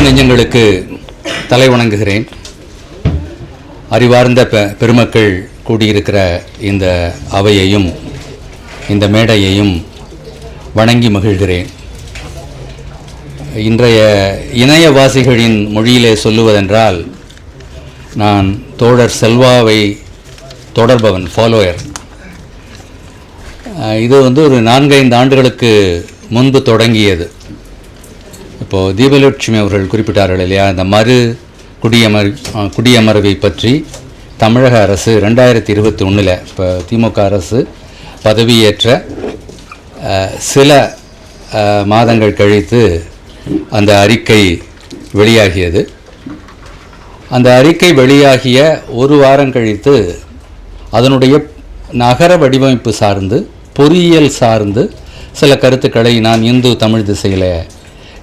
அன்பு நெஞ்சங்களுக்கு தலை வணங்குகிறேன். அறிவார்ந்த பெ பெருமக்கள் கூடியிருக்கிற இந்த அவையையும் இந்த மேடையையும் வணங்கி மகிழ்கிறேன். இன்றைய இணையவாசிகளின் மொழியிலே சொல்லுவதென்றால் நான் தோழர் செல்வாவை தொடர்பவன் ஃபாலோயர். இது வந்து ஒரு நான்கைந்து ஆண்டுகளுக்கு முன்பு தொடங்கியது. இப்போது தீபலட்சுமி அவர்கள் குறிப்பிட்டார்கள் இல்லையா இந்த மறு குடியமர் குடியமர்வை பற்றி தமிழக அரசு ரெண்டாயிரத்தி இருபத்தி ஒன்றில் இப்போ திமுக அரசு பதவியேற்ற சில மாதங்கள் கழித்து அந்த அறிக்கை வெளியாகியது. அந்த அறிக்கை வெளியாகிய ஒரு வாரம் கழித்து அதனுடைய நகர வடிவமைப்பு சார்ந்து பொறியியல் சார்ந்து சில கருத்துக்களை நான் இந்து தமிழ் திசையில்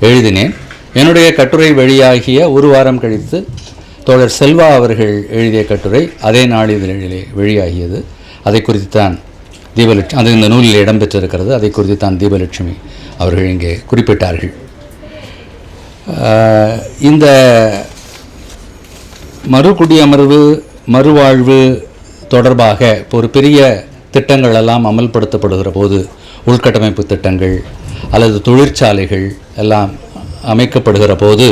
எழுதினேன். என்னுடைய கட்டுரை வெளியாகிய ஒரு வாரம் கழித்து தோழர் செல்வா அவர்கள் எழுதிய கட்டுரை அதே நாளிதழிலே வெளியாகியது. அதை குறித்து தான் தீபலட்சுமி அது இந்த நூலில் இடம்பெற்றிருக்கிறது. அதை குறித்து தான் தீபலட்சுமி அவர்கள் இங்கே குறிப்பிட்டார்கள். இந்த மறுகுடியமர்வு மறுவாழ்வு தொடர்பாக இப்போ ஒரு பெரிய திட்டங்கள் எல்லாம் அமல்படுத்தப்படுகிற போது உள்கட்டமைப்பு திட்டங்கள் அல்லது தொழிற்சாலைகள் எல்லாம் அமைக்கப்படுகிற போது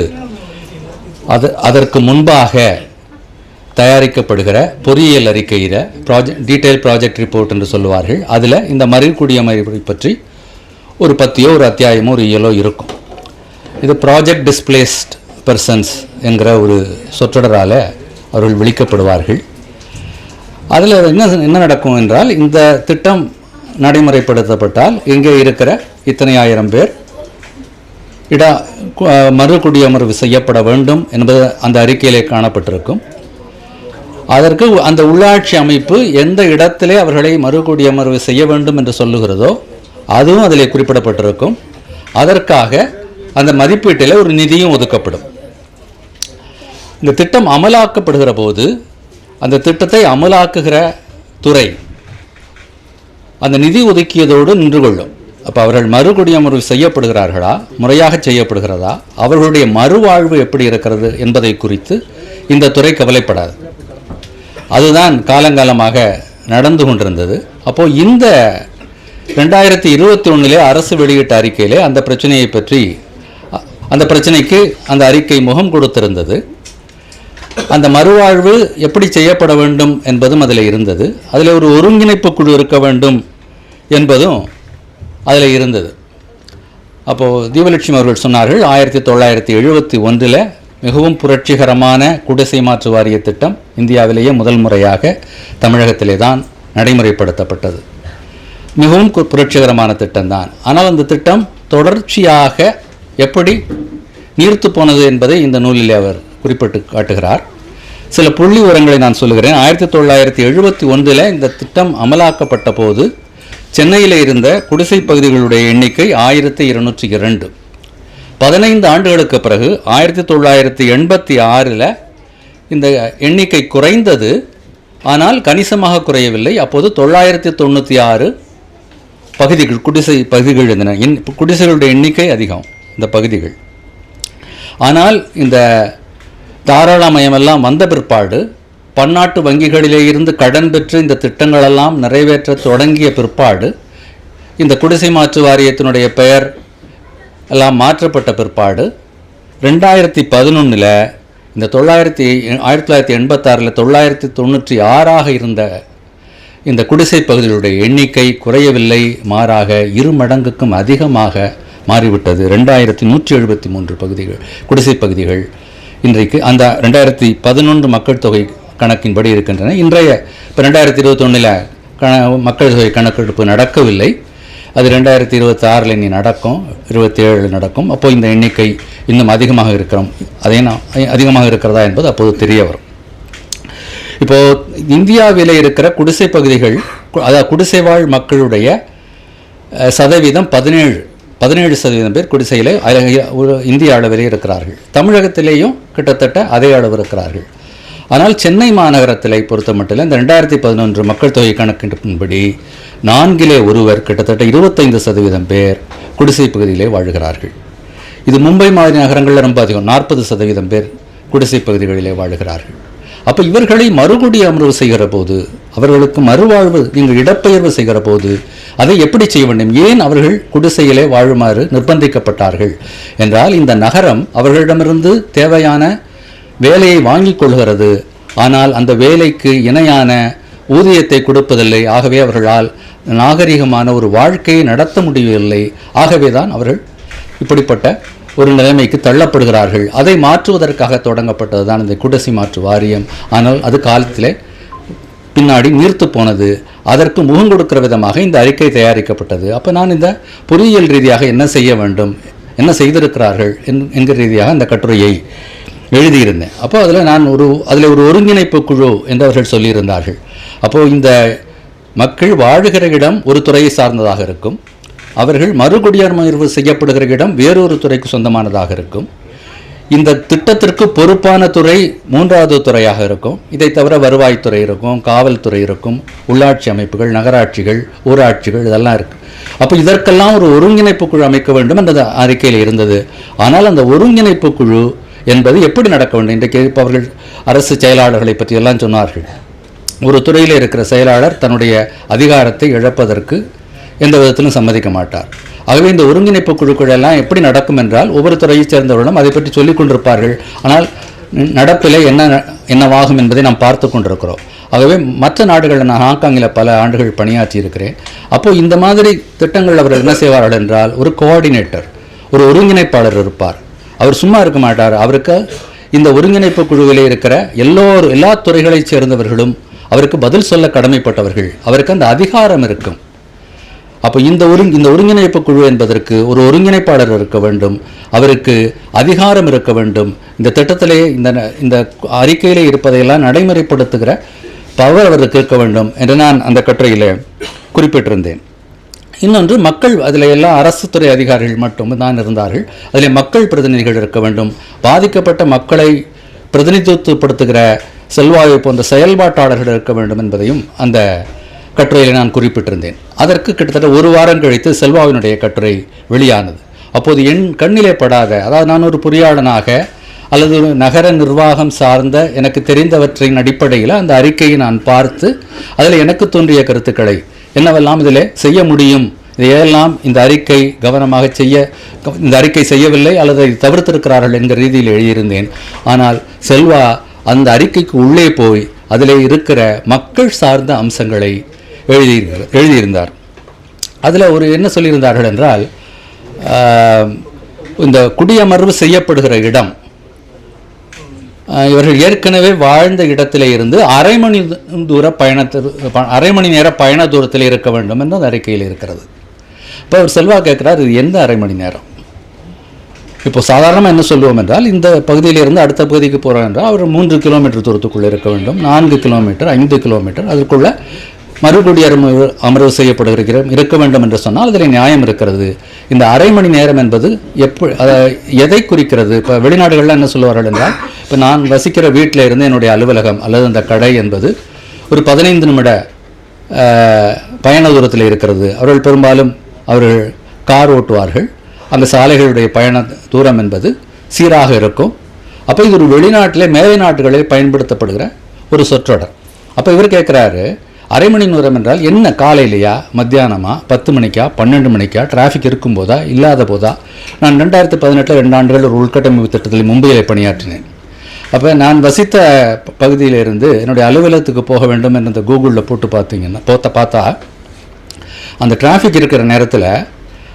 அது அதற்கு முன்பாக தயாரிக்கப்படுகிற பொறியியல் அறிக்கையில் ப்ராஜெக்ட் டீட்டெயில் ப்ராஜெக்ட் ரிப்போர்ட் என்று சொல்லுவார்கள். அதில் இந்த மறுகுடியமர்வை பற்றி ஒரு பத்தியோ ஒரு அத்தியாயமோ ஒரு இயலோ இருக்கும். இது ப்ராஜெக்ட் டிஸ்பிளேஸ்ட் பர்சன்ஸ் என்கிற ஒரு சொற்றொடரால் அவர்கள் விழிக்கப்படுவார்கள். அதில் என்ன என்ன நடக்கும் என்றால் இந்த திட்டம் நடைமுறைப்படுத்தப்பட்டால் இங்கே இருக்கிற இத்தனை ஆயிரம் பேர் இடா கு- மறு குடியமர்வு செய்யப்பட வேண்டும் என்பது அந்த அறிக்கையிலே காணப்பட்டிருக்கும். அதற்கு அந்த உள்ளாட்சி அமைப்பு எந்த இடத்திலே அவர்களை மறுகுடியமர்வு செய்ய வேண்டும் என்று சொல்லுகிறதோ அதுவும் அதில் குறிப்பிடப்பட்டிருக்கும். அதற்காக அந்த மதிப்பீட்டில் ஒரு நிதியும் ஒதுக்கப்படும். இந்த திட்டம் அமலாக்கப்படுகிற போது அந்த திட்டத்தை அமலாக்குகிற துறை அந்த நிதி ஒதுக்கியதோடு நின்று கொள்ளும். அப்போ அவர்கள் மறுகுடியமர்வு செய்யப்படுகிறார்களா? முறையாக செய்யப்படுகிறதா? அவர்களுடைய மறுவாழ்வு எப்படி இருக்கிறது என்பதை குறித்து இந்த துறை கவலைப்படாது. அதுதான் காலங்காலமாக நடந்து கொண்டிருந்தது. அப்போது இந்த ரெண்டாயிரத்தி இருபத்தி ஒன்றிலே அரசு வெளியிட்ட அறிக்கையிலே அந்த பிரச்சனையை பற்றி அந்த பிரச்சனைக்கு அந்த அறிக்கை முகம் கொடுத்திருந்தது. அந்த மறுவாழ்வு எப்படி செய்யப்பட வேண்டும் என்பதும் அதில் இருந்தது. அதில் ஒரு ஒருங்கிணைப்பு குழு இருக்க வேண்டும் என்பதும் அதில் இருந்தது. அப்போது தீபலட்சுமி அவர்கள் சொன்னார்கள் ஆயிரத்தி தொள்ளாயிரத்தி எழுபத்தி ஒன்றில் மிகவும் புரட்சிகரமான குடிசை மாற்று வாரிய திட்டம் இந்தியாவிலேயே முதல் முறையாக தமிழகத்திலே தான் நடைமுறைப்படுத்தப்பட்டது. மிகவும் கு- புரட்சிகரமான திட்டம்தான் ஆனால் அந்த திட்டம் தொடர்ச்சியாக எப்படி நீர்த்து போனது என்பதை இந்த நூலில் அவர் குறிப்பிட்டு காட்டுகிறார். சில புள்ளி உரங்களை நான் சொல்லுகிறேன். ஆயிரத்தி தொள்ளாயிரத்தி எழுபத்தி ஒன்றில் இந்த திட்டம் அமலாக்கப்பட்ட போது சென்னையில் இருந்த குடிசை பகுதிகளுடைய எண்ணிக்கை ஆயிரத்தி இருநூற்றி இரண்டு. பதினைந்து ஆண்டுகளுக்கு பிறகு ஆயிரத்தி தொள்ளாயிரத்தி எண்பத்தி ஆறில் இந்த எண்ணிக்கை குறைந்தது. ஆனால் கணிசமாக குறையவில்லை. அப்போது தொள்ளாயிரத்தி தொண்ணூற்றி ஆறு பகுதிகள் குடிசை பகுதிகள் இருந்தன. எண் குடிசைகளுடைய எண்ணிக்கை அதிகம் இந்த பகுதிகள். ஆனால் இந்த தாராளமயமெல்லாம் வந்த பிற்பாடு பன்னாட்டு வங்கிகளிலே இருந்து கடன் பெற்று இந்த திட்டங்களெல்லாம் நிறைவேற்ற தொடங்கிய பிற்பாடு இந்த குடிசை மாற்று வாரியத்தினுடைய பெயர் எல்லாம் மாற்றப்பட்ட பிற்பாடு ரெண்டாயிரத்தி பதினொன்றில் இந்த தொள்ளாயிரத்தி ஆயிரத்தி தொள்ளாயிரத்தி எண்பத்தாறில் தொள்ளாயிரத்தி தொண்ணூற்றி ஆறாக இருந்த இந்த குடிசை பகுதிகளுடைய எண்ணிக்கை குறையவில்லை மாறாக இரு மடங்குக்கும் அதிகமாக மாறிவிட்டது. ரெண்டாயிரத்தி நூற்றி எழுபத்தி மூன்று பகுதிகள் குடிசை பகுதிகள். இன்றைக்கு அந்த ரெண்டாயிரத்தி பதினொன்று மக்கள் தொகை கணக்கின்படி இருக்கின்றன. இன்றைய இப்போ ரெண்டாயிரத்தி இருபத்தொன்னில் கண மக்கள் தொகை கணக்கெடுப்பு நடக்கவில்லை. அது ரெண்டாயிரத்தி இருபத்தி ஆறில் இனி நடக்கும் இருபத்தி ஏழில் நடக்கும். அப்போ இந்த எண்ணிக்கை இன்னும் அதிகமாக இருக்கிறோம். அதே நான் அதிகமாக இருக்கிறதா என்பது அப்போது தெரிய வரும். இப்போ இந்தியாவில் இருக்கிற குடிசை பகுதிகள் கு- அதாவது குடிசை வாழ் மக்களுடைய சதவீதம் பதினேழு பதினேழு சதவீதம் பேர் குடிசையில் ஒரு இந்திய அளவிலே இருக்கிறார்கள். தமிழகத்திலேயும் கிட்டத்தட்ட அதே அளவு இருக்கிறார்கள். ஆனால் சென்னை மாநகரத்திலே பொறுத்த மட்டும் இந்த ரெண்டாயிரத்தி பதினொன்று மக்கள் தொகை கணக்கின்படி நான்கிலே ஒருவர் கிட்டத்தட்ட இருபத்தைந்து சதவீதம் பேர் குடிசை பகுதியிலே வாழ்கிறார்கள். இது மும்பை மாதிரி நகரங்களில் ரொம்ப அதிகம் நாற்பது சதவீதம் பேர் குடிசை பகுதிகளிலே வாழுகிறார்கள். அப்போ இவர்களை மறுகுடி அமர்வு செய்கிற போது அவர்களுக்கு மறுவாழ்வு நீங்கள் இடப்பெயர்வு செய்கிற போது அதை எப்படி செய்ய வேண்டும்? ஏன் அவர்கள் குடிசையிலே வாழுமாறு நிர்பந்திக்கப்பட்டார்கள்? என்றால் இந்த நகரம் அவர்களிடமிருந்து தேவையான வேலையை வாங்கிக் கொள்கிறது. ஆனால் அந்த வேலைக்கு இணையான ஊதியத்தை கொடுப்பதில்லை. ஆகவே அவர்களால் நாகரிகமான ஒரு வாழ்க்கையை நடத்த முடியவில்லை. ஆகவே தான் அவர்கள் இப்படிப்பட்ட ஒரு நிலைமைக்கு தள்ளப்படுகிறார்கள். அதை மாற்றுவதற்காக தொடங்கப்பட்டது தான் இந்த குடிசை மாற்று வாரியம். ஆனால் அது காலத்திலே பின்னாடி நீர்த்து போனது. அதற்கு முகம் கொடுக்கிற விதமாக இந்த அறிக்கை தயாரிக்கப்பட்டது. அப்போ நான் இந்த பொறியியல் ரீதியாக என்ன செய்ய வேண்டும்? என்ன செய்திருக்கிறார்கள்? என்- என்கிற ரீதியாக அந்த கட்டுரையை எழுதியிருந்தேன். அப்போ அதில் நான் ஒரு அதில் ஒரு ஒருங்கிணைப்பு குழு என்று அவர்கள் சொல்லியிருந்தார்கள். அப்போது இந்த மக்கள் வாழுகிற இடம் ஒரு துறையை சார்ந்ததாக இருக்கும். அவர்கள் மறுகுடியமர்வு செய்யப்படுகிற இடம் வேறொரு துறைக்கு சொந்தமானதாக இருக்கும். இந்த திட்டத்திற்கு பொறுப்பான துறை மூன்றாவது துறையாக இருக்கும். இதை தவிர வருவாய்த்துறை இருக்கும் காவல்துறை இருக்கும் உள்ளாட்சி அமைப்புகள் நகராட்சிகள் ஊராட்சிகள் இதெல்லாம் இருக்குது அப்போ இதற்கெல்லாம் ஒரு ஒருங்கிணைப்பு குழு அமைக்க வேண்டும் என்ற அறிக்கையில் இருந்தது. ஆனால் அந்த ஒருங்கிணைப்பு குழு என்பது எப்படி நடக்க வேண்டும்? இன்றைக்கு இப்போ அவர்கள் அரசு செயலாளர்களை பற்றியெல்லாம் சொன்னார்கள். ஒரு துறையில் இருக்கிற செயலாளர் தன்னுடைய அதிகாரத்தை இழப்பதற்கு எந்த விதத்திலும் சம்மதிக்க மாட்டார். ஆகவே இந்த ஒருங்கிணைப்பு குழுக்கள் எல்லாம் எப்படி நடக்கும் என்றால் ஒவ்வொரு துறையைச் சேர்ந்தவர்களும் அதை பற்றி சொல்லிக் கொண்டிருப்பார்கள். ஆனால் நடப்பிலே என்ன ந- என்னவாகும் என்பதை நாம் பார்த்து கொண்டிருக்கிறோம். ஆகவே மற்ற நாடுகளில் நான் ஹாங்காங்கில் பல ஆண்டுகள் பணியாற்றி இருக்கிறேன். அப்போது இந்த மாதிரி திட்டங்கள் அவர்கள் என்ன செய்வார்கள் என்றால் ஒரு கோஆர்டினேட்டர் ஒரு ஒருங்கிணைப்பாளர் இருப்பார். அவர் சும்மா இருக்க மாட்டார். அவருக்கு இந்த ஒருங்கிணைப்பு குழுவிலே இருக்கிற எல்லோரும் எல்லா துறைகளைச் சேர்ந்தவர்களும் அவருக்கு பதில் சொல்ல கடமைப்பட்டவர்கள். அவருக்கு அந்த அதிகாரம் இருக்கும். அப்போ இந்த ஒருங் இந்த ஒருங்கிணைப்பு குழு என்பதற்கு ஒரு ஒருங்கிணைப்பாளர் இருக்க வேண்டும். அவருக்கு அதிகாரம் இருக்க வேண்டும். இந்த திட்டத்திலே இந்த ந- இந்த அறிக்கையிலே இருப்பதையெல்லாம் நடைமுறைப்படுத்துகிற பவர் அவருக்கு இருக்க வேண்டும் என்று நான் அந்த கட்டுரையில் குறிப்பிட்டிருந்தேன். இன்னொன்று மக்கள் அதில் எல்லாம் அரசு துறை அதிகாரிகள் மட்டும் தான் இருந்தார்கள். அதில் மக்கள் பிரதிநிதிகள் இருக்க வேண்டும். பாதிக்கப்பட்ட மக்களை பிரதிநிதித்துவப்படுத்துகிற செல்வாயை போன்ற செயல்பாட்டாளர்கள் இருக்க வேண்டும் என்பதையும் அந்த கட்டுரையில் நான் குறிப்பிட்டிருந்தேன். அதற்கு கிட்டத்தட்ட ஒரு வாரம் கழித்து செல்வாவினுடைய கட்டுரை வெளியானது. அப்போது என் கண்ணிலே படாத அதாவது நான் ஒரு பொறியாளனாக அல்லது ஒரு நகர நிர்வாகம் சார்ந்த எனக்கு தெரிந்தவற்றின் அடிப்படையில் அந்த அறிக்கையை நான் பார்த்து அதில் எனக்கு தோன்றிய கருத்துக்களை என்னவெல்லாம் இதில் செய்ய முடியும்? இதையெல்லாம் இந்த அறிக்கை கவனமாக செய்ய இந்த அறிக்கை செய்யவில்லை அல்லது தவிர்த்திருக்கிறார்கள் என்கிற ரீதியில் எழுதியிருந்தேன். ஆனால் செல்வா அந்த அறிக்கைக்கு உள்ளே போய் அதில் இருக்கிற மக்கள் சார்ந்த அம்சங்களை எழுதியிருந்தார் எழுதியிருந்தார். அதில் ஒரு என்ன சொல்லியிருந்தார்கள் என்றால் இந்த குடியமர்வு செய்யப்படுகிற இடம் இவர்கள் ஏற்கனவே வாழ்ந்த இடத்திலே இருந்து அரை மணி தூர பயணத்தில் ப- அரை மணி நேர பயண தூரத்தில் இருக்க வேண்டும் என்று அந்த அறிக்கையில் இருக்கிறது. இப்போ அவர் செல்வா கேட்குறார் இது எந்த அரை மணி நேரம்? இப்போ சாதாரணமாக என்ன சொல்லுவோம் என்றால் இந்த பகுதியிலிருந்து அடுத்த பகுதிக்கு போகிறோம் என்றால் அவர் மூன்று கிலோமீட்டர் தூரத்துக்குள்ளே இருக்க வேண்டும். நான்கு கிலோமீட்டர் ஐந்து கிலோமீட்டர் அதுக்குள்ளே மறுபடியும் அமர்வு செய்யப்படுகிற இருக்க வேண்டும் என்று சொன்னால் அதில் நியாயம் இருக்கிறது. இந்த அரை மணி நேரம் என்பது எப்படி எதை குறிக்கிறது? இப்போ வெளிநாடுகளில் என்ன சொல்லுவார்கள் என்றால் இப்போ நான் வசிக்கிற வீட்டில் இருந்து என்னுடைய அலுவலகம் அல்லது அந்த கடை என்பது ஒரு பதினைந்து நிமிட பயண தூரத்தில் இருக்கிறது. அவர்கள் பெரும்பாலும் அவர்கள் கார் ஓட்டுவார்கள். அந்த சாலைகளுடைய பயண தூரம் என்பது சீராக இருக்கும். அப்போ இது ஒரு வெளிநாட்டிலே மேலை நாடுகளில் பயன்படுத்தப்படுகிற ஒரு சொற்றொடர். அப்போ இவர் கேட்குறாரு அரை மணி நேரம் என்றால் என்ன காலையிலையா மத்தியானமா பத்து மணிக்கா பன்னெண்டு மணிக்கா டிராஃபிக் இருக்கும்போதா இல்லாத போதா? நான் ரெண்டாயிரத்தி பதினெட்டில் ரெண்டு ஆண்டுகள் ஒரு உள்கட்டமைப்பு திட்டத்தில் மும்பையில் பணியாற்றினேன். அப்போ நான் வசித்த ப- பகுதியிலிருந்து என்னுடைய அலுவலகத்துக்கு போக வேண்டும் என்று அந்த கூகுளில் போட்டு பார்த்தீங்கன்னா போத்த பார்த்தா அந்த டிராஃபிக் இருக்கிற நேரத்தில்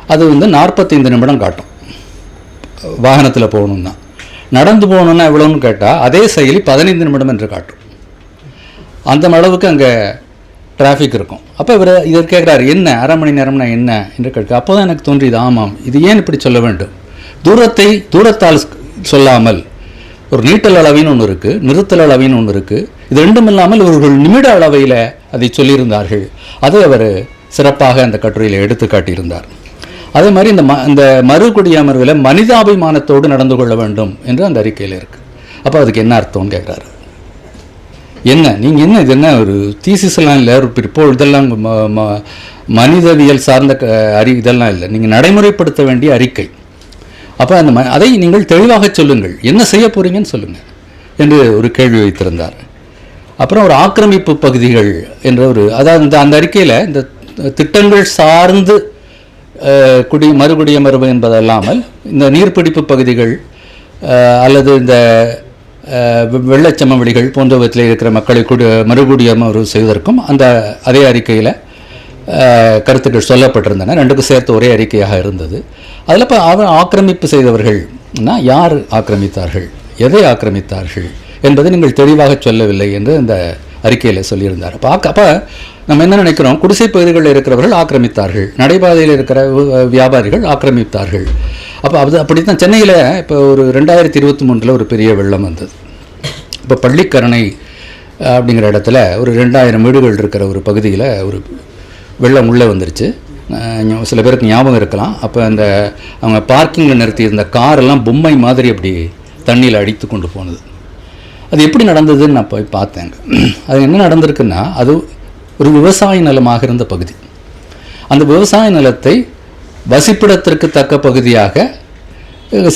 அது வந்து நாற்பத்தைந்து நிமிடம் காட்டும். வாகனத்தில் போகணுன்னா நடந்து போகணுன்னா எவ்வளோன்னு கேட்டால் அதே செயலி பதினைந்து நிமிடம் என்று காட்டும். அந்த அளவுக்கு அங்கே டிராஃபிக் இருக்கும். அப்போ இவர் இவர் கேட்குறாரு என்ன? அரை மணி நேரம்னா என்ன? என்று கேட்க அப்போ தான் எனக்கு தோன்றியது ஆமாம். இது ஏன் இப்படி சொல்ல வேண்டும்? தூரத்தை தூரத்தால் சொல்லாமல் ஒரு நீட்டல் அளவின்னு ஒன்று இருக்குது நிறுத்தல் அளவின்னு ஒன்று இருக்குது இது ரெண்டும் இல்லாமல் இவர்கள் நிமிட அளவையில் அதை சொல்லியிருந்தார்கள். அதை அவர் சிறப்பாக அந்த கட்டுரையில் எடுத்து காட்டியிருந்தார் அதே மாதிரி இந்த ம இந்த மறுகுடி அமர்வில் மனிதாபிமானத்தோடு நடந்து கொள்ள வேண்டும் என்று அந்த அறிக்கையில் இருக்குது அப்போ அதுக்கு என்ன அர்த்தம்னு கேட்குறாரு என்ன? நீங்கள் என்ன இது என்ன ஒரு தீசிஸ் எல்லாம் இல்லை? ஒரு பிற்போல் இதெல்லாம் ம- ம- மனிதவியல் சார்ந்த க- அறி இதெல்லாம் இல்லை. நீங்கள் நடைமுறைப்படுத்த வேண்டிய அறிக்கை. அப்போ அந்த ம அதை நீங்கள் தெளிவாக சொல்லுங்கள். என்ன செய்ய போகிறீங்கன்னு சொல்லுங்கள் என்று ஒரு கேள்வி வைத்திருந்தார். அப்புறம் ஒரு ஆக்கிரமிப்பு பகுதிகள் என்ற ஒரு அதாவது இந்த அந்த அறிக்கையில் இந்த திட்டங்கள் சார்ந்து குடி மறுகுடியமர்வு என்பதல்லாமல் இந்த நீர்பிடிப்பு பகுதிகள் அல்லது இந்த வெள்ளச்சமவெளிகள் போன்றவற்றில் இருக்கிற மக்களை கூட மறுகுடியமர்வு செய்வதற்கும் அந்த அதே அறிக்கையில் கருத்துக்கள் சொல்லப்பட்டிருந்தன. ரெண்டுக்கும் சேர்த்து ஒரே அறிக்கையாக இருந்தது. அதில் இப்போ அவர் ஆக்கிரமிப்பு செய்தவர்கள்னா யார் ஆக்கிரமித்தார்கள்? எதை ஆக்கிரமித்தார்கள்? என்பதை நீங்கள் தெளிவாக சொல்லவில்லை என்று இந்த அறிக்கையில் சொல்லியிருந்தார். அப்போ அப்போ நம்ம என்ன நினைக்கிறோம்? குடிசை பகுதிகளில் இருக்கிறவர்கள் ஆக்கிரமித்தார்கள். நடைபாதையில் இருக்கிற வியாபாரிகள் ஆக்கிரமித்தார்கள். அப்போ அது அப்படி தான் சென்னையில் இப்போ ஒரு ரெண்டாயிரத்தி இருபத்தி மூணில் ஒரு பெரிய வெள்ளம் வந்தது. இப்போ பள்ளிக்கரணை அப்படிங்கிற இடத்துல ஒரு ரெண்டாயிரம் வீடுகள் இருக்கிற ஒரு பகுதியில் ஒரு வெள்ளம் உள்ளே வந்துருச்சு. சில பேருக்கு ஞாபகம் இருக்கலாம். அப்போ அந்த அவங்க பார்க்கிங்கில் நிறுத்தியிருந்த காரெல்லாம் பொம்மை மாதிரி அப்படி தண்ணியில் அடித்து கொண்டு போனது. அது எப்படி நடந்ததுன்னு நான் போய் பார்த்தேங்க அது என்ன நடந்திருக்குன்னா அது ஒரு விவசாய நிலமாக இருந்த பகுதி. அந்த விவசாய நிலத்தை வசிப்பிடத்திற்கு தக்க பகுதியாக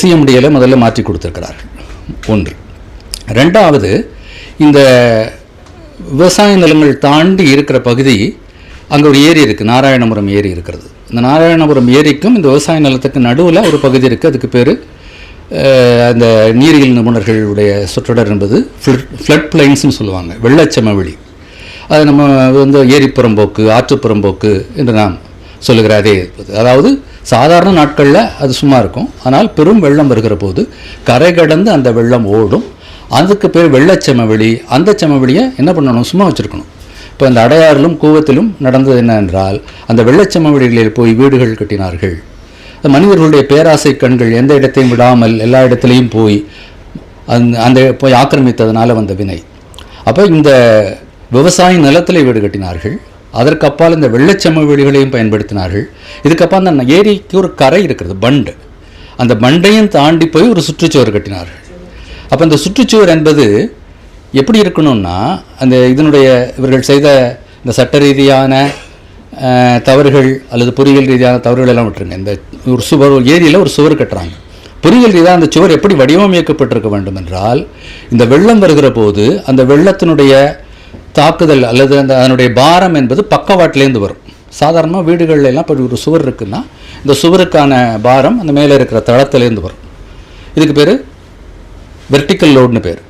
சிஎம்டியில் முதல்ல மாற்றி கொடுத்துருக்கிறார்கள். ஒன்று. ரெண்டாவது இந்த விவசாய நிலங்கள் தாண்டி இருக்கிற பகுதி அங்கே ஒரு ஏரி இருக்குது நாராயணபுரம் ஏரி இருக்கிறது. இந்த நாராயணபுரம் ஏரிக்கும் இந்த விவசாய நிலத்துக்கு நடுவில் ஒரு பகுதி இருக்குது அதுக்கு பேர் அந்த நீரியல் நிபுணர்களுடைய சொற்றொடர் என்பது ஃப்ளட் பிளைன்ஸ்னு சொல்லுவாங்க வெள்ளச்சமவெளி. அது நம்ம வந்து ஏரிப்புறம்போக்கு ஆற்றுப்புறம்போக்கு என்று நாம் சொல்லுகிறாரே இருப்பது அதாவது சாதாரண நாட்களில் அது சும்மா இருக்கும். ஆனால் பெரும் வெள்ளம் வருகிற போது கரை கடந்து அந்த வெள்ளம் ஓடும். அதுக்கு பேர் வெள்ளச்சமவெளி. அந்த சமவெளியை என்ன பண்ணணும்? சும்மா வச்சுருக்கணும். இப்போ இந்த அடையாறிலும் கூவத்திலும் நடந்தது என்ன என்றால் அந்த வெள்ளச்சமவெளிகளில் போய் வீடுகள் கட்டினார்கள். மனிதர்களுடைய பேராசை கண்கள் எந்த இடத்தையும் விடாமல் எல்லா இடத்துலையும் போய் அந்த அந்த போய் ஆக்கிரமித்ததுனால வந்த வினை. அப்போ இந்த விவசாய நிலத்திலே வீடு கட்டினார்கள். அதற்கப்பால் இந்த வெள்ளச்சமவெளிகளையும் பயன்படுத்தினார்கள். இதுக்கப்பால் அந்த ஏரிக்கு ஒரு கரை இருக்கிறது பண்டு. அந்த பண்டையும் தாண்டி போய் ஒரு சுற்றுச்சுவர் கட்டினார்கள். அப்போ இந்த சுற்றுச்சுவர் என்பது எப்படி இருக்கணும்னா அந்த இதனுடைய இவர்கள் செய்த இந்த சட்ட ரீதியான தவறுகள் அல்லது பொறியியல் ரீதியான தவறுகள் எல்லாம் விட்டுருங்க. இந்த ஒரு சுவர் ஏரியில் ஒரு சுவர் கட்டுறாங்க. பொறியியல் ரீதியாக அந்த சுவர் எப்படி வடிவமைக்கப்பட்டிருக்க வேண்டும் என்றால் இந்த வெள்ளம் வருகிற போது அந்த வெள்ளத்தினுடைய தாக்குதல் அல்லது அந்த அதனுடைய பாரம் என்பது பக்கவாட்டிலேருந்து வரும். சாதாரணமாக வீடுகளில் எல்லாம் இப்போ ஒரு சுவர் இருக்குன்னா இந்த சுவருக்கான பாரம் அந்த மேலே இருக்கிற தளத்திலேருந்து வரும். இதுக்கு பேர் வெர்டிக்கல் லோடுன்னு பேர்.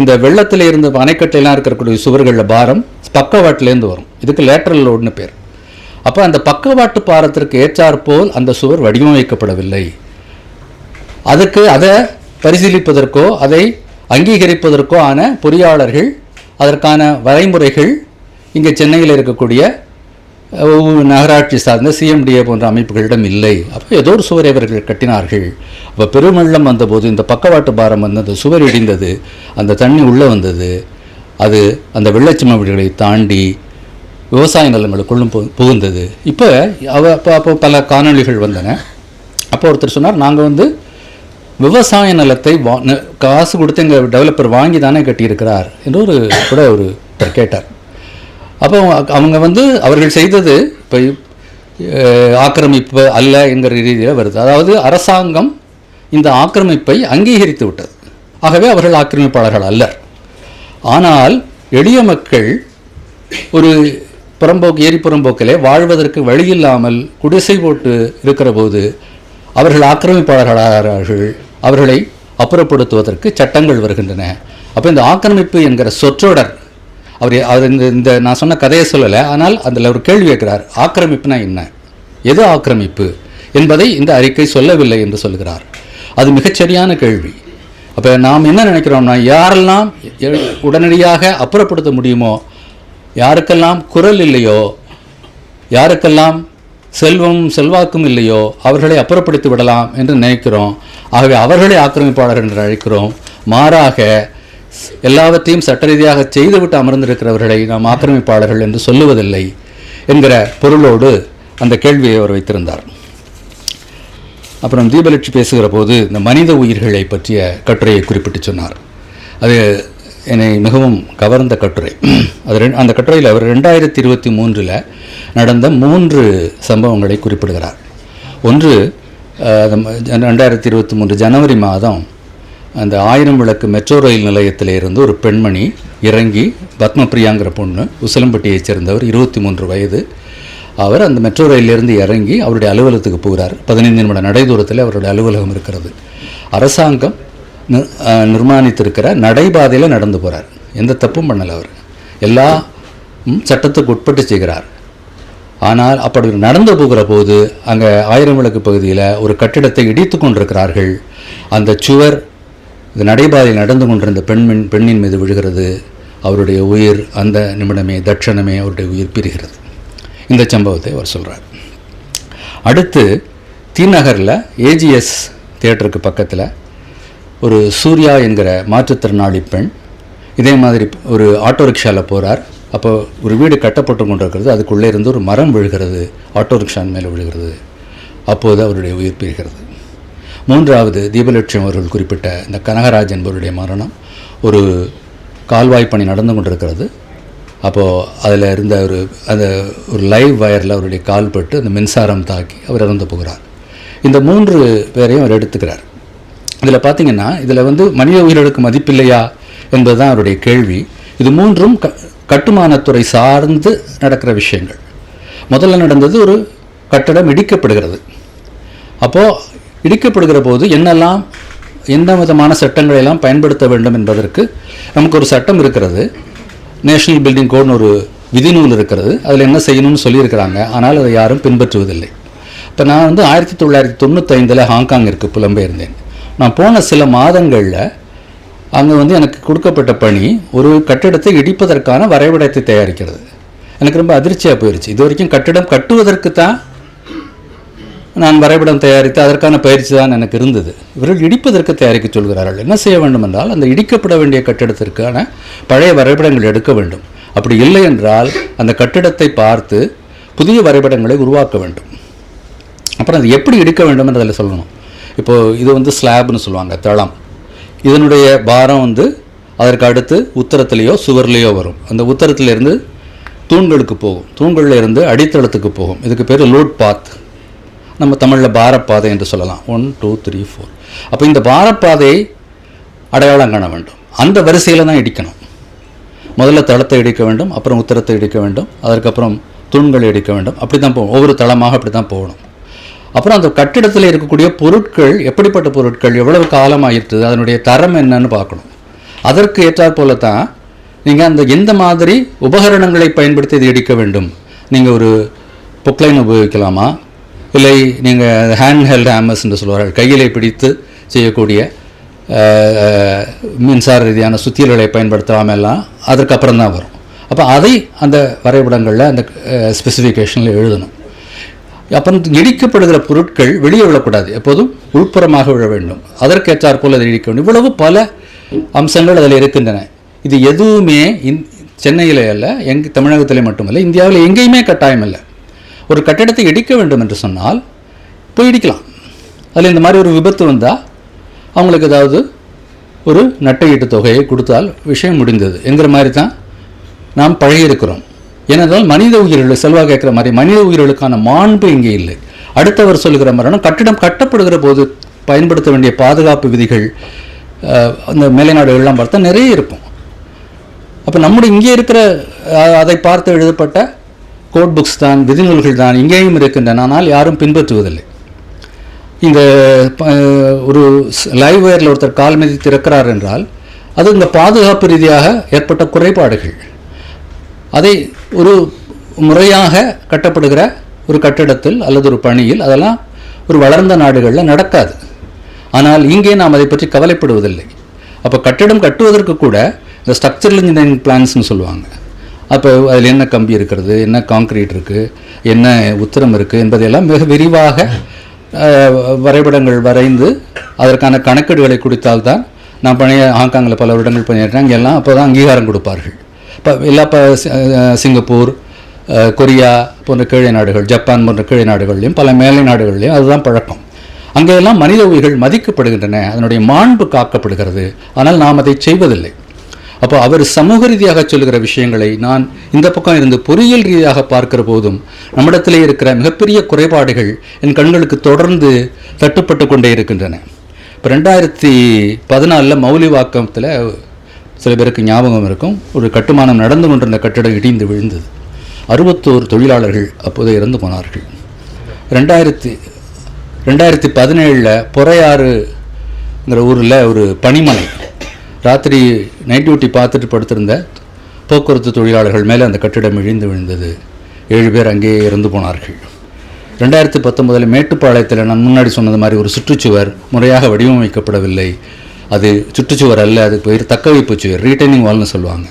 இந்த வெள்ளத்தில் இருந்து அணைக்கட்டையெல்லாம் இருக்கக்கூடிய சுவர்களில் பாரம் பக்கவாட்டிலேருந்து வரும். இதுக்கு லேட்ரல் லோடுன்னு பேர். அப்போ அந்த பக்கவாட்டு பாரத்திற்கு ஏற்றாற்போல் அந்த சுவர் வடிவமைக்கப்படவில்லை. அதுக்கு அதை பரிசீலிப்பதற்கோ அதை அங்கீகரிப்பதற்கோ ஆன பொறியாளர்கள் அதற்கான வரைமுறைகள் இங்கே சென்னையில் இருக்கக்கூடிய நகராட்சி சார்ந்த சிஎம்டிஏ போன்ற அமைப்புகளிடம் இல்லை. அப்போ ஏதோ ஒரு சுவரை அவர்கள் கட்டினார்கள். அப்போ பெருமள்ளம் வந்தபோது இந்த பக்கவாட்டு பாரம் வந்து அந்த சுவர் இடிந்தது அந்த தண்ணி உள்ளே வந்தது அது அந்த வெள்ளச்சிம வீடுகளை தாண்டி விவசாய நிலங்களுக்குள்ளும் புகுந்தது. இப்போ அவ அப்போ அப்போ பல காணொளிகள் வந்தன. அப்போ ஒருத்தர் சொன்னார் நாங்கள் வந்து விவசாய நிலத்தை வா ந- காசு கொடுத்து எங்கள் டெவலப்பர் வாங்கி தானே கட்டியிருக்கிறார் என்று ஒரு கூட ஒரு கேட்டார். அப்போ அவங்க- வந்து அவர்கள் செய்தது இப்போ ஆக்கிரமிப்பு அல்ல என்கிற ரீதியில் வருது. அதாவது அரசாங்கம் இந்த ஆக்கிரமிப்பை அங்கீகரித்து விட்டது. ஆகவே அவர்கள் ஆக்கிரமிப்பாளர்கள் அல்லர். ஆனால் எளிய மக்கள் ஒரு புறம்போக்கு ஏரி புறம்போக்கிலே வாழ்வதற்கு வழி இல்லாமல் குடிசை போட்டு இருக்கிற போது அவர்கள் ஆக்கிரமிப்பாளர்களாகிறார்கள். அவர்களை அப்புறப்படுத்துவதற்கு சட்டங்கள் வருகின்றன. அப்போ இந்த ஆக்கிரமிப்பு என்கிற சொற்றொடர் அவர் அவர் இந்த இந்த நான் சொன்ன கதையை சொல்லலை ஆனால் அதில் ஒரு கேள்வி கேட்கிறார் ஆக்கிரமிப்புனா என்ன? எது ஆக்கிரமிப்பு என்பதை இந்த அறிக்கை சொல்லவில்லை என்று சொல்கிறார். அது மிகச்சரியான கேள்வி. அப்போ நாம் என்ன நினைக்கிறோம்னா யாரெல்லாம் எ- உடனடியாக அப்புறப்படுத்த முடியுமோ யாருக்கெல்லாம் குரல் இல்லையோ யாருக்கெல்லாம் செல்வம் செல்வாக்கும் இல்லையோ அவர்களை அப்புறப்படுத்தி விடலாம் என்று நினைக்கிறோம். ஆகவே அவர்களை ஆக்கிரமிப்பாளர்கள் என்று அழைக்கிறோம். மாறாக எல்லாவற்றையும் சட்ட ரீதியாக செய்துவிட்டு அமர்ந்திருக்கிறவர்களை நாம் ஆக்கிரமிப்பாளர்கள் என்று சொல்லுவதில்லை என்கிற பொருளோடு அந்த கேள்வியை அவர் வைத்திருந்தார். அப்புறம் தீபலட்சி பேசுகிற போது இந்த மனித உயிர்களை பற்றிய கட்டுரையை குறிப்பிட்டு சொன்னார். அது என்னை மிகவும் கவர்ந்த கட்டுரை. அது அந்த கட்டுரையில் அவர் ரெண்டாயிரத்தி இருபத்தி மூன்றில் நடந்த மூன்று சம்பவங்களை குறிப்பிடுகிறார். ஒன்று ரெண்டாயிரத்தி இருபத்தி மூன்று ஜனவரி மாதம் அந்த ஆயிரம் விளக்கு மெட்ரோ ரயில் நிலையத்தில் இருந்து ஒரு பெண்மணி இறங்கி பத்மபிரியாங்கிற பொண்ணு உசிலம்பட்டியைச் சேர்ந்தவர் இருபத்தி மூன்று வயது அவர் அந்த மெட்ரோ ரயிலிருந்து இறங்கி அவருடைய அலுவலகத்துக்கு போகிறார். பதினைந்து நிமிட நடைதூரத்தில் அவருடைய அலுவலகம் இருக்கிறது. அரசாங்கம் நிர்மாணித்திருக்கிற நடைபாதையில் நடந்து போகிறார் எந்த தப்பும் பண்ணலை அவர். எல்லா சட்டத்துக்கு உட்பட்டு செய்கிறார். ஆனால் அப்படி நடந்து போகிற போது அங்கே ஆயிரம் விளக்கு பகுதியில் ஒரு கட்டிடத்தை இடித்து கொண்டிருக்கிறார்கள். அந்த சுவர் இந்த நடைபாதையில் நடந்து கொண்டிருந்த பெண்மின் பெண்ணின் மீது விழுகிறது. அவருடைய உயிர் அந்த நிமிடமே தட்சணமே அவருடைய உயிர் பிரிகிறது. இந்த சம்பவத்தை அவர் சொல்கிறார் அடுத்து தீநகரில் ஏஜிஎஸ் தியேட்டருக்கு பக்கத்தில் ஒரு சூர்யா என்கிற மாற்றுத்திறனாளி பெண் இதே மாதிரி ஒரு ஆட்டோ ரிக்ஷாவில் போகிறார் அப்போ ஒரு வீடு கட்டப்பட்டு கொண்டிருக்கிறது அதுக்குள்ளே இருந்து ஒரு மரம் விழுகிறது ஆட்டோ ரிக்ஷான் மேலே விழுகிறது. அப்போது அவருடைய உயிர் பிரிகிறது. மூன்றாவது தீபலட்சுமி அவர்கள் குறிப்பிட்ட இந்த கனகராஜ் என்பவருடைய மரணம் ஒரு கால்வாய் பணி நடந்து கொண்டிருக்கிறது. அப்போது அதில் இருந்த ஒரு அந்த ஒரு லைவ் வயரில் அவருடைய கால் பட்டு அந்த மின்சாரம் தாக்கி அவர் இறந்து போகிறார். இந்த மூன்று பேரையும் அவர் எடுத்துக்கிறார். இதில் பார்த்தீங்கன்னா இதில் வந்து மனித உயிர்களுக்கு மதிப்பில்லையா என்பது தான் அவருடைய கேள்வி. இது மூன்றும் க கட்டுமானத்துறை சார்ந்து நடக்கிற விஷயங்கள். முதல்ல நடந்தது ஒரு கட்டடம் இடிக்கப்படுகிறது. அப்போது இடிக்கப்படுகிற போது என்னெல்லாம் எந்த விதமான சட்டங்களை எல்லாம் பயன்படுத்த வேண்டும் என்பதற்கு நமக்கு ஒரு சட்டம் இருக்கிறது. நேஷனல் பில்டிங் கோட்னு ஒரு விதிநூல் இருக்கிறது. அதில் என்ன செய்யணும்னு சொல்லியிருக்கிறாங்க. ஆனால் அதை யாரும் பின்பற்றுவதில்லை. இப்போ நான் வந்து ஆயிரத்தி தொள்ளாயிரத்தி தொண்ணூத்தைந்தில் ஹாங்காங்கிற்கு புலம்பெயர்ந்தேன். நான் போன சில மாதங்களில் அங்கே வந்து எனக்கு கொடுக்கப்பட்ட பணி ஒரு கட்டிடத்தை இடிப்பதற்கான வரைபடத்தை தயாரிக்கிறது. எனக்கு ரொம்ப அதிர்ச்சியாக போயிடுச்சு இது வரைக்கும் கட்டிடம் கட்டுவதற்கு தான் நான் வரைபடம் தயாரித்து அதற்கான பயிற்சி தான் எனக்கு இருந்தது. இவர்கள் இடிப்பதற்கு தயாரிக்க சொல்கிறார்கள். என்ன செய்ய வேண்டும் என்றால் அந்த இடிக்கப்பட வேண்டிய கட்டிடத்திற்கான பழைய வரைபடங்கள் எடுக்க வேண்டும். அப்படி இல்லை என்றால் அந்த கட்டிடத்தை பார்த்து புதிய வரைபடங்களை உருவாக்க வேண்டும். அப்புறம் அது எப்படி இடிக்க வேண்டும் என்றதில் சொல்லணும். இப்போது இது வந்து ஸ்லாப்னு சொல்லுவாங்க தளம். இதனுடைய பாரம் வந்து அதற்கு அடுத்து உத்தரத்துலேயோ சுவர்லேயோ வரும். அந்த உத்தரத்திலேருந்து தூண்களுக்கு போகும். தூண்களில் இருந்து அடித்தளத்துக்கு போகும். இதுக்கு பேர் லோட் பாத். நம்ம தமிழில் பாரப்பாதை என்று சொல்லலாம். ஒன் டூ த்ரீ ஃபோர் அப்போ இந்த பாரப்பாதையை அடையாளம் காண வேண்டும். அந்த வரிசையில் தான் இடிக்கணும். முதல்ல தளத்தை இடிக்க வேண்டும் அப்புறம் உத்தரத்தை இடிக்க வேண்டும் அதற்கப்புறம் தூண்களை இடிக்க வேண்டும். அப்படி தான் போகும். ஒவ்வொரு தளமாக அப்படி தான் போகணும். அப்புறம் அந்த கட்டிடத்தில் இருக்கக்கூடிய பொருட்கள் எப்படிப்பட்ட பொருட்கள் எவ்வளவு காலமாயிற்று அதனுடைய தரம் என்னன்னு பார்க்கணும். அதற்கு ஏற்றாற்போல தான் நீங்கள் அந்த எந்த மாதிரி உபகரணங்களை பயன்படுத்தி இது இடிக்க வேண்டும்? நீங்கள் ஒரு பொக்லைன் உபயோகிக்கலாமா? இல்லை நீங்கள் ஹேண்ட் ஹெல்ட் ஹேமர்ஸ் என்று சொல்வார்கள் கையிலே பிடித்து செய்யக்கூடிய மின்சார ரீதியான சுத்தியல்களை பயன்படுத்தலாமா எல்லாம் அதற்கப்புறம் தான் வரும். அப்போ அதை அந்த வரைபடங்களில் அந்த ஸ்பெசிஃபிகேஷனில் எழுதணும். அப்புறம் இடிக்கப்படுகிற பொருட்கள் வெளியே விழக்கூடாது. எப்போதும் உள்புறமாக விழ வேண்டும். அதற்கேற்றார் போல் அதை இடிக்க வேண்டும். இவ்வளவு பல அம்சங்கள் அதில் இருக்கின்றன. இது எதுவுமே இந் சென்னையில் அல்ல எங் தமிழகத்திலே மட்டுமல்ல இந்தியாவில் எங்கேயுமே கட்டாயம் இல்லை ஒரு கட்டிடத்தை இடிக்க வேண்டும் என்று சொன்னால் போய் இடிக்கலாம். அதில் இந்த மாதிரி ஒரு விபத்து வந்தால் அவங்களுக்கு ஏதாவது ஒரு நட்டையீட்டு தொகையை கொடுத்தால் விஷயம் முடிந்தது. என்கிற மாதிரி தான் நாம் பழகியிருக்கிறோம். ஏனென்றால் மனித உயிர்கள் செல்வா கேட்குற மாதிரி மனித உயிர்களுக்கான மாண்பு இங்கே இல்லை. அடுத்தவர் சொல்லுகிற மரணம் கட்டிடம் கட்டப்படுகிற போது பயன்படுத்த வேண்டிய பாதுகாப்பு விதிகள் அந்த மேலைநாடுகள்லாம் பார்த்தா நிறைய இருக்கும். அப்போ நம்முடைய இங்கே இருக்கிற அதை பார்த்து எழுதப்பட்ட கோட் புக்ஸ் தான் விதிநூல்கள் தான் இங்கேயும் இருக்கின்றன. ஆனால் யாரும் பின்பற்றுவதில்லை. இந்த ஒரு லைவ் ஒயரில் ஒருத்தர் கால் மீது திறக்கிறார் என்றால் அது இந்த பாதுகாப்பு ரீதியாக ஏற்பட்ட குறைபாடுகள். அதை ஒரு முறையாக கட்டப்படுகிற ஒரு கட்டிடத்தில் அல்லது ஒரு பணியில் அதெல்லாம் ஒரு வளர்ந்த நாடுகளில் நடக்காது. ஆனால் இங்கே நாம் அதை பற்றி கவலைப்படுவதில்லை. அப்போ கட்டிடம் கட்டுவதற்கு கூட இந்த ஸ்ட்ரக்சரல் இன்ஜினியரிங் பிளான்ஸ்னு சொல்லுவாங்க. அப்போ அதில் என்ன கம்பி இருக்கிறது என்ன காங்க்ரீட் இருக்குது என்ன உத்தரம் இருக்குது என்பதையெல்லாம் மிக விரிவாக வரைபடங்கள் வரைந்து அதற்கான கணக்கீடுகளை கொடுத்தால்தான் நான் பணிய ஹாங்காங்கில் பல வருடங்கள் பணியாற்றேன் அங்கெல்லாம் அப்போ தான் அங்கீகாரம் கொடுப்பார்கள். இப்போ எல்லா இப்போ சிங்கப்பூர் கொரியா போன்ற கீழே நாடுகள் ஜப்பான் போன்ற கீழே நாடுகள்லையும் பல மேலை நாடுகள்லையும் அதுதான் பழக்கம். அங்கெல்லாம் மனித உயிர்கள் மதிக்கப்படுகின்றன அதனுடைய மாண்பு காக்கப்படுகிறது ஆனால் நாம் அதை செய்வதில்லை. அப்போ அவர் சமூக ரீதியாக சொல்லுகிற விஷயங்களை நான் இந்த பக்கம் இருந்து பொறியியல் ரீதியாக பார்க்கிற போதும் நம்மிடத்திலே இருக்கிற மிகப்பெரிய குறைபாடுகள் என் கண்களுக்கு தொடர்ந்து தட்டுப்பட்டு கொண்டே இருக்கின்றன. இப்போ ரெண்டாயிரத்தி பதினாலில் மௌலிவாக்கத்தில் சில பேருக்கு ஞாபகம் இருக்கும். ஒரு கட்டுமானம் நடந்து கொண்டிருந்த கட்டிடம் இடிந்து விழுந்தது. அறுபத்தோரு தொழிலாளர்கள் அப்போது இறந்து போனார்கள். ரெண்டாயிரத்தி ரெண்டாயிரத்தி பதினேழில் பொறையாறுங்கிற ஊரில் ஒரு பனிமலை ராத்திரி நைட் டியூட்டி பார்த்துட்டு படுத்திருந்த போக்குவரத்து தொழிலாளர்கள் மேலே அந்த கட்டிடம் இழிந்து விழுந்தது. ஏழு பேர் அங்கேயே இறந்து போனார்கள். ரெண்டாயிரத்தி பத்தொன்பதில் மேட்டுப்பாளையத்தில் நான் முன்னாடி சொன்னது மாதிரி ஒரு சுற்றுச்சுவர் முறையாக வடிவமைக்கப்படவில்லை. அது சுற்றுச்சுவர் அல்ல அது பேர் தக்கவைப்பு சுவர் ரீட்டைனிங் வால்னு சொல்லுவாங்க.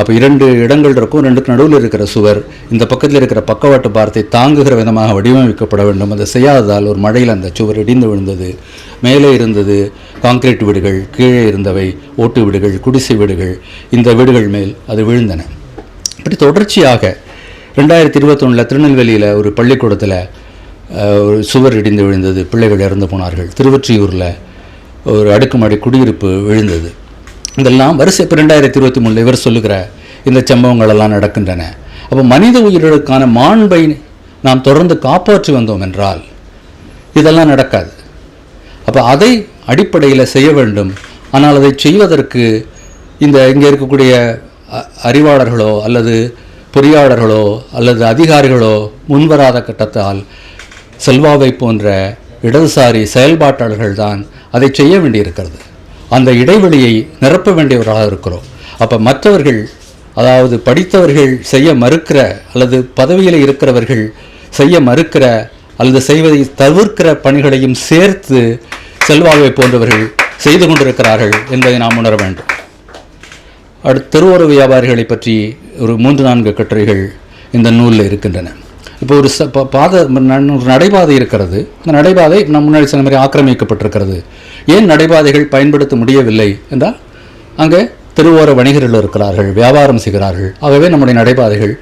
அப்போ இரண்டு இடங்கள் இருக்கும் ரெண்டுக்கு நடுவில் இருக்கிற சுவர் இந்த பக்கத்தில் இருக்கிற பக்கவாட்டு பாரத்தை தாங்குகிற விதமாக வடிவமைக்கப்பட வேண்டும். அதை செய்யாததால் ஒரு மழையில் அந்த சுவர் இடிந்து விழுந்தது மேலே இருந்தது காங்கிரீட் வீடுகள் கீழே இருந்தவை ஓட்டு வீடுகள் குடிசை வீடுகள் இந்த வீடுகள் மேல் அது விழுந்தன. இப்படி தொடர்ச்சியாக ரெண்டாயிரத்தி இருபத்தொன்னில் திருநெல்வேலியில் ஒரு பள்ளிக்கூடத்தில் ஒரு சுவர் இடிந்து விழுந்தது பிள்ளைகள் இறந்து போனார்கள். திருவொற்றியூரில் ஒரு அடுக்குமாடி குடியிருப்பு விழுந்தது. இதெல்லாம் வரிசை இப்போ ரெண்டாயிரத்தி இருபத்தி மூணில் இவர் சொல்லுகிற இந்த சம்பவங்களெல்லாம் நடக்கின்றன. அப்போ மனித உயிர்களுக்கான மாண்பை நாம் தொடர்ந்து காப்பாற்றி வந்தோம் என்றால் இதெல்லாம் நடக்காது. அப்போ அதை அடிப்படையில் செய்ய வேண்டும். ஆனால் அதை செய்வதற்கு இந்த இங்கே இருக்கக்கூடிய அறிவாளர்களோ அல்லது பொறியாளர்களோ அல்லது அதிகாரிகளோ முன்வராத கட்டத்தால் செல்வாவை போன்ற இடதுசாரி செயல்பாட்டாளர்கள் தான் அதை செய்ய வேண்டியிருக்கிறது. அந்த இடைவெளியை நிரப்ப வேண்டியவர்களாக இருக்கிறோம். அப்போ மற்றவர்கள் அதாவது படித்தவர்கள் செய்ய மறுக்கிற அல்லது பதவியில் இருக்கிறவர்கள் செய்ய மறுக்கிற அல்லது செய்வதை தவிர்க்கிற பணிகளையும் சேர்த்து செல்வாவை போன்றவர்கள் செய்து கொண்டிருக்கிறார்கள் என்பதை நாம் உணர வேண்டும். அடுத்து தெருவோர வியாபாரிகளை பற்றி ஒரு மூன்று நான்கு கட்டுரைகள் இந்த நூலில் இருக்கின்றன. இப்போ ஒரு ச பாதை ஒரு நடைபாதை இருக்கிறது. அந்த நடைபாதை நம்ம முன்னாடி சொன்ன மாதிரி ஆக்கிரமிக்கப்பட்டிருக்கிறது. ஏன் நடைபாதைகள் பயன்படுத்த முடியவில்லை என்றால் அங்கே திருவோர வணிகர்கள் இருக்கிறார்கள் வியாபாரம் செய்கிறார்கள். ஆகவே நம்முடைய நடைபாதைகள்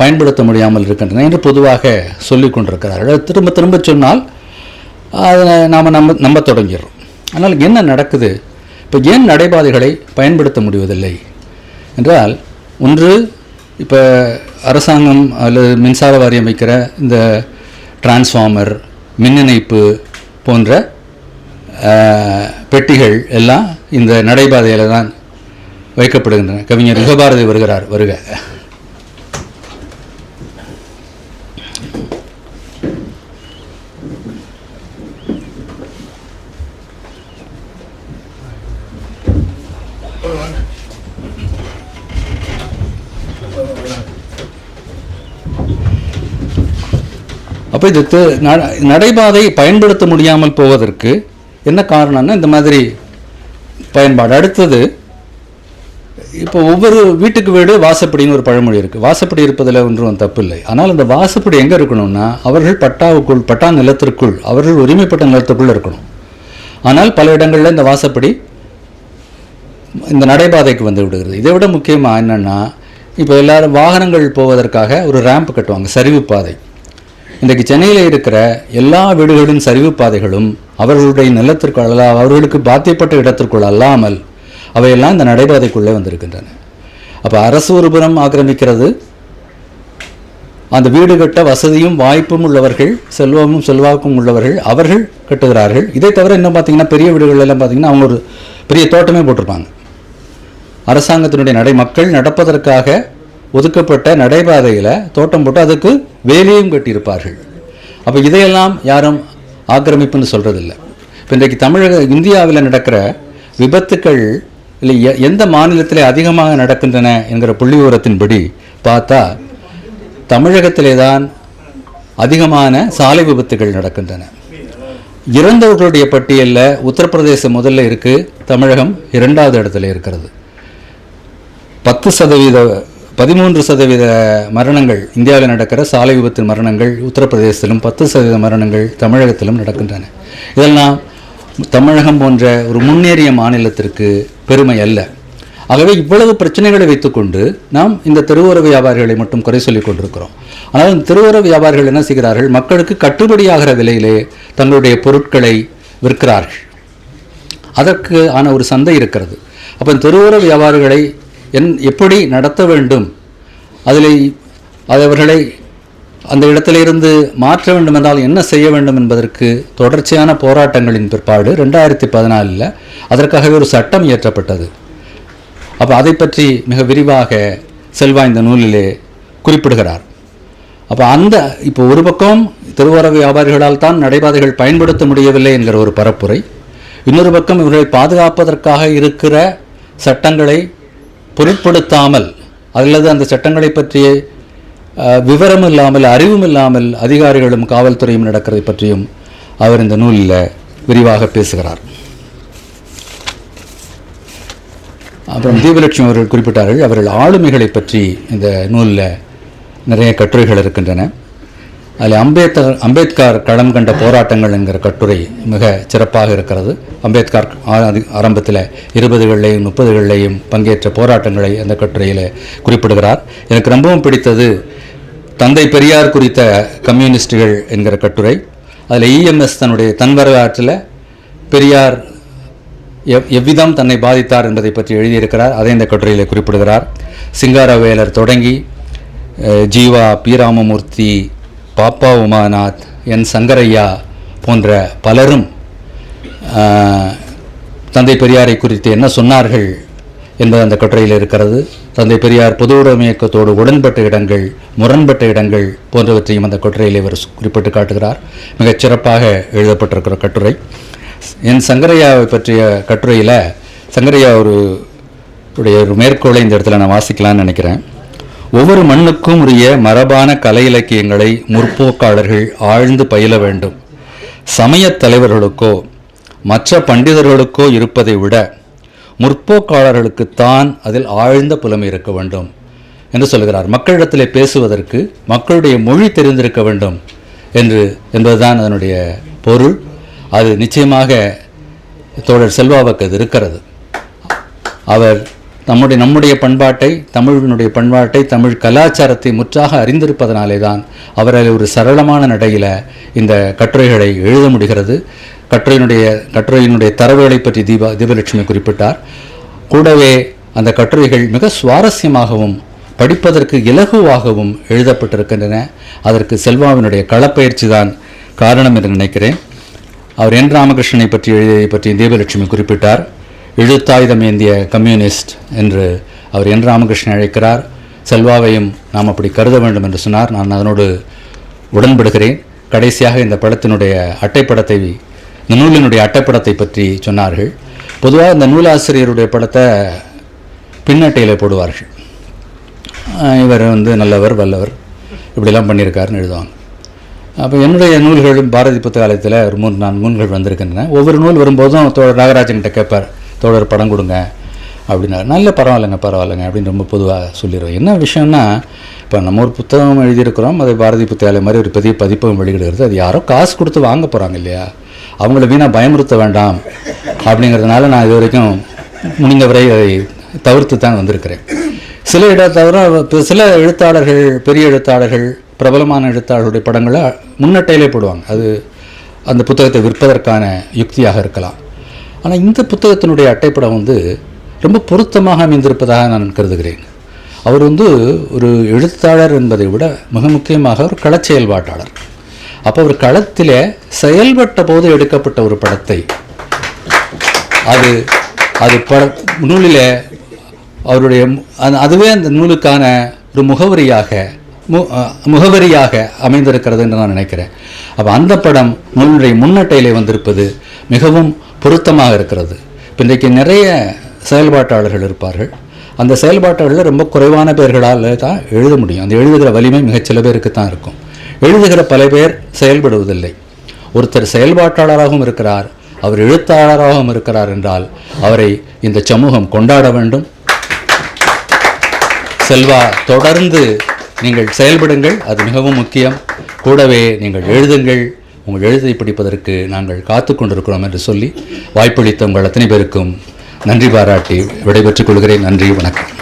பயன்படுத்த முடியாமல் இருக்கின்றன என்று பொதுவாக சொல்லிக் கொண்டிருக்கிறார்கள். திரும்ப திரும்ப சொன்னால் அதை நாம் நம்ப நம்ப தொடங்கிடுறோம். ஆனால் என்ன நடக்குது? இப்போ ஏன் நடைபாதைகளை பயன்படுத்த முடிவதில்லை? என்றால் ஒன்று இப்போ அரசாங்கம் அல்லது மின்சார வாரியம் வைக்கிற இந்த டிரான்ஸ்ஃபார்மர் மின் இணைப்பு போன்ற பெட்டிகள் எல்லாம் இந்த நடைபாதையில் தான் வைக்கப்படுகின்றன. கவிஞர் யுகபாரதி வருகிறார் வருக. அப்போ இது நடைபாதை பயன்படுத்த முடியாமல் போவதற்கு என்ன காரணம்னா இந்த மாதிரி பயன்பாடு. அடுத்தது இப்போ ஒவ்வொரு வீட்டுக்கு வீடு வாசப்படின்னு ஒரு பழமொழி இருக்குது வாசப்படி இருப்பதில் ஒன்றும் தப்பு இல்லை ஆனால் அந்த வாசப்படி எங்கே இருக்கணும்னா அவர்கள் பட்டாவுக்குள் பட்டா நிலத்திற்குள் அவர்கள் உரிமைப்பட்ட நிலத்துக்குள் இருக்கணும். ஆனால் பல இடங்களில் இந்த வாசப்படி இந்த நடைபாதைக்கு வந்து விடுகிறது. இதை விட முக்கியமாக என்னென்னா இப்போ எல்லாரும் வாகனங்கள் போவதற்காக ஒரு ரேம்ப் கட்டுவாங்க சரிவு பாதை. இன்றைக்கு சென்னையில் இருக்கிற எல்லா வீடுகளின் சரிவு பாதைகளும் அவர்களுடைய நிலத்திற்குள் அல்ல அவர்களுக்கு பாத்தியப்பட்ட இடத்திற்குள் அல்லாமல் அவையெல்லாம் இந்த நடைபாதைக்குள்ளே வந்திருக்கின்றன. அப்போ அரசு ஒருபுறம் ஆக்கிரமிக்கிறது. அந்த வீடு கட்ட வசதியும் வாய்ப்பும் உள்ளவர்கள் செல்வமும் செல்வாக்கும் உள்ளவர்கள் அவர்கள் கட்டுகிறார்கள். இதை தவிர இன்னும் பார்த்தீங்கன்னா பெரிய வீடுகள் எல்லாம் பார்த்தீங்கன்னா அவங்க ஒரு பெரிய தோட்டமே போட்டிருப்பாங்க. அரசாங்கத்தினுடைய நடை மக்கள் நடப்பதற்காக ஒதுக்கப்பட்ட நடைபாதையில் தோட்டம் போட்டு அதுக்கு வேலியும் கட்டியிருப்பார்கள். அப்போ இதையெல்லாம் யாரும் ஆக்கிரமிப்புன்னு சொல்கிறதில்ல இப்போ இன்றைக்கு தமிழக இந்தியாவில் நடக்கிற விபத்துக்கள் இல்லை எ- எந்த மாநிலத்தில் அதிகமாக நடக்கின்றன என்கிற புள்ளி விவரத்தின்படி பார்த்தா தமிழகத்திலே தான் அதிகமான சாலை விபத்துகள் நடக்கின்றன. இறந்தவர்களுடைய பட்டியலில் உத்தரப்பிரதேசம் முதல்ல இருக்கு தமிழகம் இரண்டாவது இடத்துல இருக்கிறது. பத்து சதவீத பதிமூன்று சதவீத மரணங்கள் இந்தியாவில் நடக்கிற சாலை விபத்து மரணங்கள் உத்தரப்பிரதேசத்திலும் பத்து சதவீத மரணங்கள் தமிழகத்திலும் நடக்கின்றன. இதெல்லாம் தமிழகம் போன்ற ஒரு முன்னேறிய மாநிலத்திற்கு பெருமை அல்ல. ஆகவே இவ்வளவு பிரச்சனைகளை வைத்துக்கொண்டு நாம் இந்த தெருவோர வியாபாரிகளை மட்டும் குறை சொல்லிக் கொண்டிருக்கிறோம். ஆனால் இந்த தெருவோர வியாபாரிகள் என்ன செய்கிறார்கள்? மக்களுக்கு கட்டுப்படியாகிற விலையிலே தங்களுடைய பொருட்களை விற்கிறார்கள். அதற்கு ஆன ஒரு சந்தை இருக்கிறது. அப்போ தெருவோர வியாபாரிகளை என் எப்படி நடத்த வேண்டும்? அதில் அது அவர்களை அந்த இடத்திலிருந்து மாற்ற வேண்டும் என்றால் என்ன செய்ய வேண்டும் என்பதற்கு தொடர்ச்சியான போராட்டங்களின் பிற்பாடு ரெண்டாயிரத்தி பதினாலில் அதற்காகவே ஒரு சட்டம் இயற்றப்பட்டது. அப்போ அதை பற்றி மிக விரிவாக செல்வா இந்த நூலிலே குறிப்பிடுகிறார். அப்போ அந்த இப்போ ஒரு பக்கம் திருவோர வியாபாரிகளால் தான் நடைபாதைகள் பயன்படுத்த முடியவில்லை என்கிற ஒரு பரப்புரை இன்னொரு பக்கம் இவர்களை பாதுகாப்பதற்காக இருக்கிற சட்டங்களை பொருட்படுத்தாமல் அல்லது அந்த சட்டங்களை பற்றிய விவரம் இல்லாமல் அறிவும் இல்லாமல் அதிகாரிகளும் காவல்துறையும் நடக்கிறதை பற்றியும் அவர் இந்த நூலில் விரிவாக பேசுகிறார். அப்புறம் தீபலட்சுமி அவர்கள் குறிப்பிட்டார்கள் அவர்கள் ஆளுமைகளை பற்றி இந்த நூலில் நிறைய கட்டுரைகள் இருக்கின்றன. அதில் அம்பேத்கர் அம்பேத்கர் களம் கண்ட போராட்டங்கள் என்கிற கட்டுரை மிக சிறப்பாக இருக்கிறது. அம்பேத்கர் ஆ- ஆரம்பத்தில் இருபதுகளிலேயும் முப்பதுகளிலேயும் பங்கேற்ற போராட்டங்களை அந்த கட்டுரையில் குறிப்பிடுகிறார். எனக்கு ரொம்பவும் பிடித்தது தந்தை பெரியார் குறித்த கம்யூனிஸ்டுகள் என்கிற கட்டுரை. அதில் இஎம்எஸ் தன்னுடைய தன் வரலாற்றில் பெரியார் எவ் எவ்விதம் தன்னை பாதித்தார் என்பதை பற்றி எழுதியிருக்கிறார். அதை இந்த கட்டுரையில் குறிப்பிடுகிறார். சிங்காரவேலர் தொடங்கி ஜீவா பி ராமமூர்த்தி பாப்பா உமாநாத் என் சங்கரையா போன்ற பலரும் தந்தை பெரியாரை குறித்து என்ன சொன்னார்கள் என்பது அந்த கட்டுரையில் இருக்கிறது. தந்தை பெரியார் பொது உடைமை இயக்கத்தோடு உடன்பட்ட இடங்கள் முரண்பட்ட இடங்கள் போன்றவற்றையும் அந்த கட்டுரையில் இவர் குறிப்பிட்டு காட்டுகிறார். மிகச் சிறப்பாக எழுதப்பட்டிருக்கிற கட்டுரை. என் சங்கரையாவை பற்றிய கட்டுரையில் சங்கரையா ஒரு உடைய ஒரு மேற்கோளை இந்த இடத்துல நான் வாசிக்கலாம்னு நினைக்கிறேன். ஒவ்வொரு மண்ணுக்கும் உரிய மரபான கலை இலக்கியங்களை முற்போக்காளர்கள் ஆழ்ந்து பயில வேண்டும். சமயத் தலைவர்களுக்கோ மற்ற பண்டிதர்களுக்கோ இருப்பதை விட முற்போக்காளர்களுக்குத்தான் அதில் ஆழ்ந்த புலமை இருக்க வேண்டும் என்று சொல்கிறார். மக்களிடத்திலே பேசுவதற்கு மக்களுடைய மொழி தெரிந்திருக்க வேண்டும் என்று என்பதுதான் அதனுடைய பொருள். அது நிச்சயமாக தோழர் செல்வாவுக்கு அது இருக்கிறது. அவர் நம்முடைய நம்முடைய பண்பாட்டை தமிழினுடைய பண்பாட்டை தமிழ் கலாச்சாரத்தை முற்றாக அறிந்திருப்பதனாலே தான் அவரால் ஒரு சரளமான நடையில் இந்த கட்டுரைகளை எழுத முடிகிறது. கட்டுரையினுடைய கட்டுரையினுடைய தரவுகளை பற்றி தீபா தீபலட்சுமி குறிப்பிட்டார். கூடவே அந்த கட்டுரைகள் மிக சுவாரஸ்யமாகவும் படிப்பதற்கு இலகுவாகவும் எழுதப்பட்டிருக்கின்றன. அதற்கு செல்வாவினுடைய களப்பயிற்சி தான் காரணம் என்று நினைக்கிறேன். அவர் என் ராமகிருஷ்ணனை பற்றி எழுதியதை பற்றி தீபலட்சுமி குறிப்பிட்டார். எழுத்தாயுதம் ஏந்திய கம்யூனிஸ்ட் என்று அவர் என் ராமகிருஷ்ணன் அழைக்கிறார். செல்வாவையும் நாம் அப்படி கருத வேண்டும் என்று சொன்னார். நான் அதனோடு உடன்படுகிறேன். கடைசியாக இந்த படத்தினுடைய அட்டைப்படத்தை இந்த நூலினுடைய அட்டைப்படத்தை பற்றி சொன்னார்கள். பொதுவாக இந்த நூலாசிரியருடைய படத்தை பின்னட்டையில் போடுவார்கள். இவர் வந்து நல்லவர் வல்லவர். இப்படிலாம் பண்ணியிருக்காருன்னு எழுதுவாங்க. அப்போ என்னுடைய நூல்களும் பாரதி புத்தகாலயத்தில் ஒரு மூணு நான்கு நூல்கள் வந்திருக்கின்றன. ஒவ்வொரு நூல் வரும்போதும் தோழர் நாகராஜன்கிட்ட கேட்பார். தோழர் படம் கொடுங்க அப்படின்னா நல்ல பரவாயில்லைங்க பரவாயில்லைங்க அப்படின்னு ரொம்ப பொதுவாக சொல்லிடுவோம் என்ன விஷயம்னா இப்போ நம்ம ஒரு புத்தகம் எழுதியிருக்கிறோம் அது பாரதி புத்தகாலய மாதிரி ஒரு பெரிய பதிப்பகம் வெளியிடுகிறது அது யாரோ காசு கொடுத்து வாங்க போகிறாங்க இல்லையா? அவங்கள வீணாக பயமுறுத்த வேண்டாம் அப்படிங்கிறதுனால நான் இது வரைக்கும் முடிந்தவரை அதை தவிர்த்து தான் வந்திருக்கிறேன். சில இட தவிர சில எழுத்தாளர்கள் பெரிய எழுத்தாளர்கள் பிரபலமான எழுத்தாளர்களுடைய படங்களை முன்னட்டையிலே போடுவாங்க. அது அந்த புத்தகத்தை விற்பதற்கான யுக்தியாக இருக்கலாம். ஆனால் இந்த புத்தகத்தினுடைய அட்டைப்படம் வந்து ரொம்ப பொருத்தமாக அமைந்திருப்பதாக நான் கருதுகிறேன். அவர் வந்து ஒரு எழுத்தாளர் என்பதை விட மிக முக்கியமாக ஒரு கள செயல்பாட்டாளர் அப்போ ஒரு களத்தில் செயல்பட்ட போது எடுக்கப்பட்ட ஒரு படத்தை அது அது பட நூலில் அவருடைய அது- அதுவே அந்த நூலுக்கான ஒரு முகவரியாக மு முகவரியாக அமைந்திருக்கிறது என்று நான் நினைக்கிறேன். அப்போ அந்த படம் நூலுடைய முன்னட்டையிலே வந்திருப்பது மிகவும் பொருத்தமாக இருக்கிறது. இப்போ இன்றைக்கு நிறைய செயல்பாட்டாளர்கள் இருப்பார்கள். அந்த செயல்பாட்டாளர்கள் ரொம்ப குறைவான பேர்களால் தான் எழுத முடியும். அந்த எழுதுகிற வலிமை மிகச் சில பேருக்கு தான் இருக்கும். எழுதுகிற பல பேர் செயல்படுவதில்லை. ஒருத்தர் செயல்பாட்டாளராகவும் இருக்கிறார். அவர் எழுத்தாளராகவும் இருக்கிறார் என்றால் அவரை இந்த சமூகம் கொண்டாட வேண்டும். செல்வா தொடர்ந்து நீங்கள் செயல்படுங்கள். அது மிகவும் முக்கியம். கூடவே நீங்கள் எழுதுங்கள். உங்கள் எழுத்தை படிப்பதற்கு நாங்கள் காத்து கொண்டிருக்கிறோம் என்று சொல்லி வாய்ப்பளித்த உங்கள் அத்தனை பேருக்கும் நன்றி பாராட்டி விடைபெற்றுக் கொள்கிறேன். நன்றி வணக்கம்.